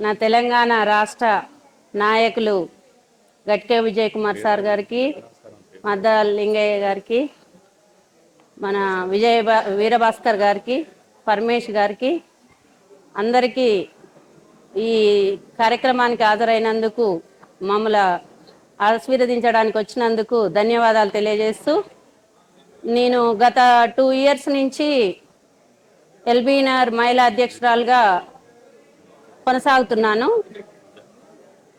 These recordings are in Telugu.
నా తెలంగాణ రాష్ట్ర నాయకులు గట్కే విజయ్ కుమార్ సార్ గారికి మద్ద లింగయ్య గారికి మన విజయ వీరభాస్కర్ గారికి పరమేష్ గారికి అందరికీ ఈ కార్యక్రమానికి హాజరైనందుకు మమ్మల్ని ఆశీర్వదించడానికి వచ్చినందుకు ధన్యవాదాలు తెలియజేస్తూ నేను గత టూ ఇయర్స్ నుంచి ఎల్బీనర్ మహిళా అధ్యక్షురాలుగా కొనసాగుతున్నాను.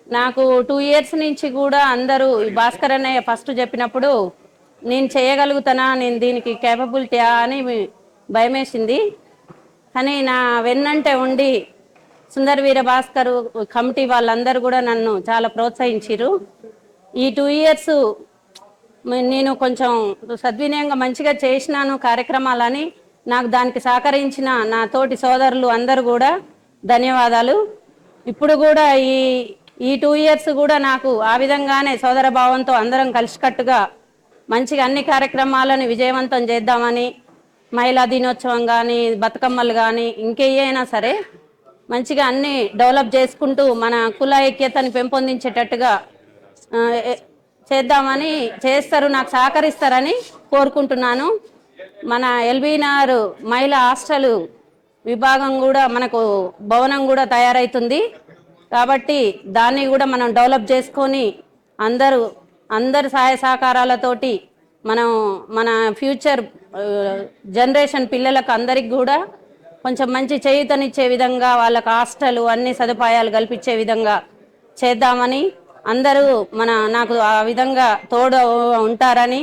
నాకు టూ ఇయర్స్ నుంచి కూడా అందరూ భాస్కర్ అన్నయ్య ఫస్ట్ చెప్పినప్పుడు నేను చేయగలుగుతానా? నేను దీనికి కేపబిలిటీయా అని భయమేసింది. కానీ నా వెన్నంటే ఉండి సుందర్ వీర భాస్కర్ కమిటీ వాళ్ళందరూ కూడా నన్ను చాలా ప్రోత్సహించారు ఈ టూ ఇయర్స్ నేను కొంచెం సద్వినయంగా మంచిగా చేసినాను కార్యక్రమాలని నాకు దానికి సహకరించిన నా తోటి సోదరులు అందరూ కూడా ధన్యవాదాలు. ఇప్పుడు కూడా ఈ ఈ టూ ఇయర్స్ కూడా నాకు ఆ విధంగానే సోదర భావంతో అందరం కలిసికట్టుగా మంచిగా అన్ని కార్యక్రమాలను విజయవంతం చేద్దామని మహిళా దినోత్సవం కానీ బతుకమ్మలు కానీ ఇంకేయైనా సరే మంచిగా అన్ని డెవలప్ చేసుకుంటూ మన కుల ఐక్యతను పెంపొందించేటట్టుగా చేద్దామని చేస్తారు నాకు సహకరిస్తారని కోరుకుంటున్నాను. మన ఎల్బీనార్ మహిళా హాస్టల్ విభాగం కూడా మనకు భవనం కూడా తయారవుతుంది కాబట్టి దాన్ని కూడా మనం డెవలప్ చేసుకొని అందరూ అందరి సహాయ సహకారాలతోటి మనం మన ఫ్యూచర్ జనరేషన్ పిల్లలకు అందరికి కూడా కొంచెం మంచి చేయుతనిచ్చే విధంగా వాళ్ళకు హాస్టలు అన్ని సదుపాయాలు కల్పించే విధంగా చేద్దామని అందరూ మన నాకు ఆ విధంగా తోడు ఉంటారని.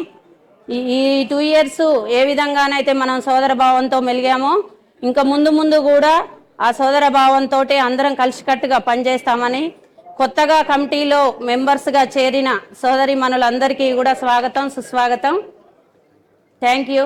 ఈ ఈ టూ ఇయర్స్ ఏ విధంగానైతే మనం సోదర భావంతో మెలిగామో ఇంకా ముందు ముందు కూడా ఆ సోదర భావంతో అందరం కలిసికట్టుగా పనిచేస్తామని కొత్తగా కమిటీలో మెంబర్స్గా చేరిన సోదరి మనులందరికీ కూడా స్వాగతం సుస్వాగతం. Thank you